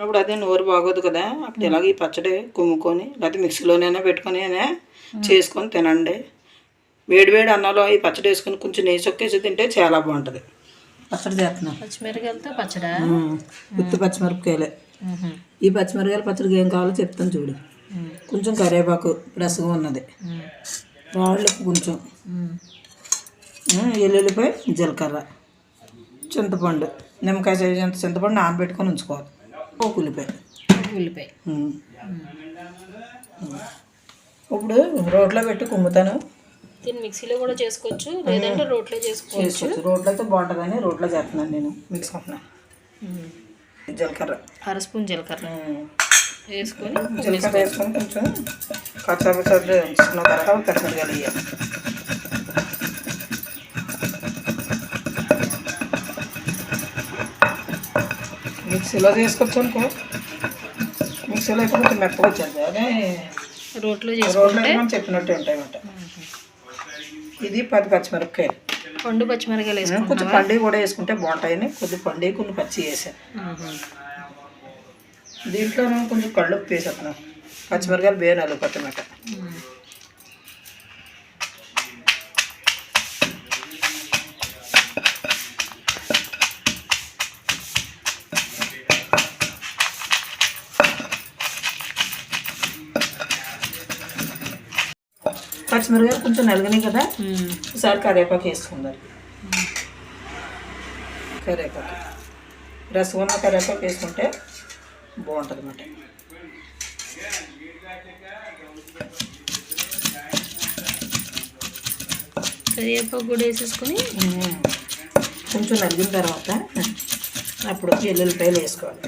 అప్పుడు అదే నోరు బాగోదు కదా. అప్పుడు ఇలాగ ఈ పచ్చడి కుమ్ముకొని లేకపోతే మిక్సీలోనైనా పెట్టుకొని అయినా చేసుకొని తినండి. వేడి వేడి అన్నంలో ఈ పచ్చడి వేసుకొని కొంచెం నెయ్యి చొక్కేసి తింటే చాలా బాగుంటుంది. పచ్చడి చేస్తున్నాం. పచ్చిమిరకాయలతో పచ్చడా? ఉత్తి పచ్చిమిరపకాయలే. ఈ పచ్చిమిరకాయల పచ్చడికి ఏం కావాలో చెప్తాను చూడు. కొంచెం కరివేపాకు రసగా ఉన్నది. రాళ్ళు కొంచెం. ఎల్లుల్లిపాయ జీలకర్ర చింతపండు నిమ్మకాయ సైజు అంత చింతపండు నానబెట్టుకొని ఉంచుకోవాలి. ఒక ఉల్లిపాయ ఉల్లిపాయ. ఇప్పుడు రోట్లో పెట్టి కుమ్ముతాను. దీన్ని మిక్సీలో కూడా చేసుకోవచ్చు లేదంటే రోట్లో చేసుకోవచ్చు. చేసుకోవచ్చు. రోట్లో అయితే బాగుంటుందని రోట్లో చేస్తున్నాను నేను మిక్స్ అవుతున్నాను జీలకర్ర. అర స్పూన్ జీలకర్ర. వేసుకొని జీలకర్ర వేసుకొని కొంచెం కచ్చాపచ్చడి ఉంచుకున్న తర్వాత పచ్చిమిరకాయలు వేయాలి మిక్సీలో చేసుకోవచ్చు అనుకో మిక్సీలో అయితే కొంచెం మెత్తగా వచ్చేది అదే రోట్లో రోడ్లో అయితే మనం చెప్పినట్టు ఉంటాయి అన్నమాట ఇది పది పచ్చిమిరపకాయలు. పండు పచ్చిమిరకాయలు కొంచెం వేసుకుంటావా పండి కూడా వేసుకుంటే బాగుంటాయని కొద్ది పండి కొన్ని పచ్చి వేసాను. దీంట్లో కొంచెం కళ్ళు వేసేస్తున్నాం పచ్చిమిరకాయలు బేనాలు పచ్చిమిరకాయ మ్మ్. పచ్చిమిరకాయలు కొంచెం నలగని కదా. ఈసారి కరివేపాకు వేసుకుందాం. కరివేపాకు. రసం ఉన్న కరివేపాకు వేసుకుంటే బాగుంటుంది అన్నమాట. కరివేపాకు కూడా వేసేసుకొని కొంచెం నలిగిన తర్వాత అప్పుడు ఎల్లుల్లిపాయలు వేసుకోవాలి.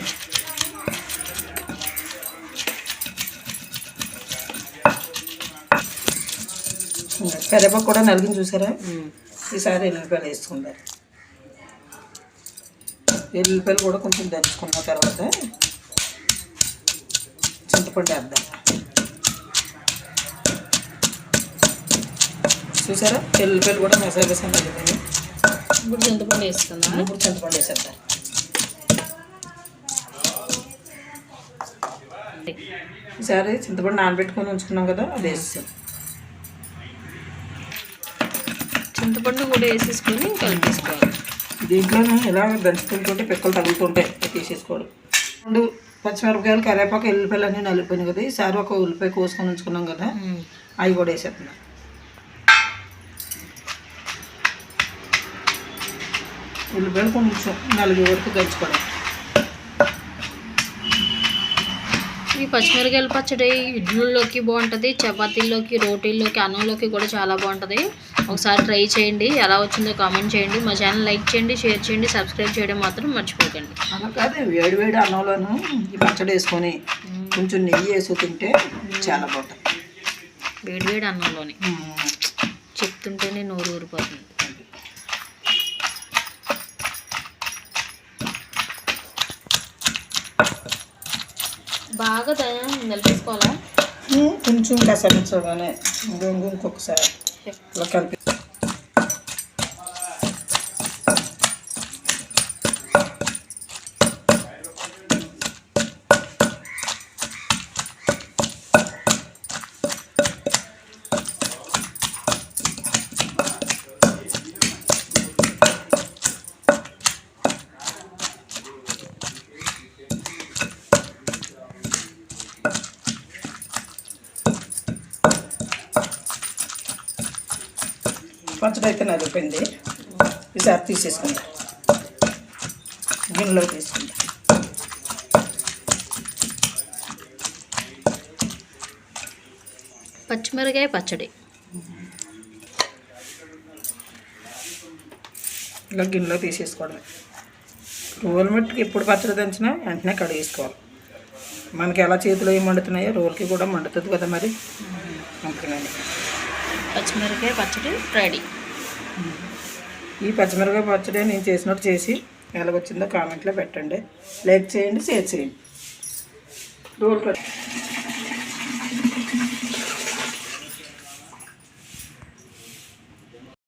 కరివేపాకు కూడా నలిగిన చూసారా. ఈసారి ఎల్లుల్లిపాయలు వేసుకుందాం ఎల్లుల్లిపాయలు కూడా కొంచెం దంచుకున్న తర్వాత చింతపండు వేద్దాం. చూసారా? ఎల్లుల్లిపాయలు కూడా మసాలా సన్నగిపోయినాయి ఇప్పుడు చింతపండు వేసుకుందా ఇప్పుడు చింతపండు వేసేద్దాం. ఈసారి చింతపండు నానబెట్టుకొని ఉంచుకున్నాం కదా అది వేస్తాం చింతపండు కూడా వేసేసుకొని కలిపేసుకోవాలి దీంట్లోనే ఇలా దంచుతుంటే పిక్కలు తగులుతుంటాయి తీసేసుకోవడం రెండు పచ్చిమిరపకాయలు కరివేపాకు ఎల్లిపాయలు అన్నీ నలిపోయినాయి కదా. ఈసారి ఒక ఉల్లిపాయ కోసుకొని ఉంచుకున్నాం కదా. అవి కూడా వేసేస్తున్నాం ఉల్లిపాయలు కొంచెం నలుగు వరకు దంచుకోవడం ఈ పచ్చిమిరకాయల పచ్చడి ఇడ్లీలోకి బాగుంటుంది చపాతీల్లోకి రోటీల్లోకి అన్నంలోకి కూడా చాలా బాగుంటుంది. ఒకసారి ట్రై చేయండి. ఎలా వచ్చిందో కామెంట్ చేయండి. మా ఛానల్ లైక్ చేయండి షేర్ చేయండి సబ్స్క్రైబ్ చేయడం మాత్రం మర్చిపోకండి. అలా కాదు వేడి వేడి అన్నంలోను ఈ పచ్చడి వేసుకొని కొంచెం నెయ్యి వేసి తింటే చాలా బాగుంటుంది. వేడి వేడి అన్నంలోని. చెప్తుంటేనే నోరు ఊరిపోతుంది. బాగా నిలిపేసుకోవాలా. కొంచెం కసరించగానే ఇంకొక ఇంకొకసారి. కలిపి పచ్చడి అయితే నలిపోయింది ఈసారి తీసేసుకుందాం గిన్నెలో తీసుకుందాం పచ్చిమిరకాయ పచ్చడి. ఇలా గిన్నెలో తీసేసుకోవడమే. రోల్ మట్టుకు ఎప్పుడు పచ్చడి దంచినా వెంటనే కడిగేసుకోవాలి. మనకి ఎలా చేతిలో ఏం మండుతున్నాయో రోల్కి కూడా మండుతుంది కదా మరి. అందుకని పచ్చిమిరకాయ పచ్చడి రెడీ. ఈ పచ్చిమిరపకాయ పచ్చడి నేను చేసినట్టు చేసి ఎలాగొచ్చిందో కామెంట్లో పెట్టండి. లైక్ చేయండి షేర్ చేయండి. Roll cut.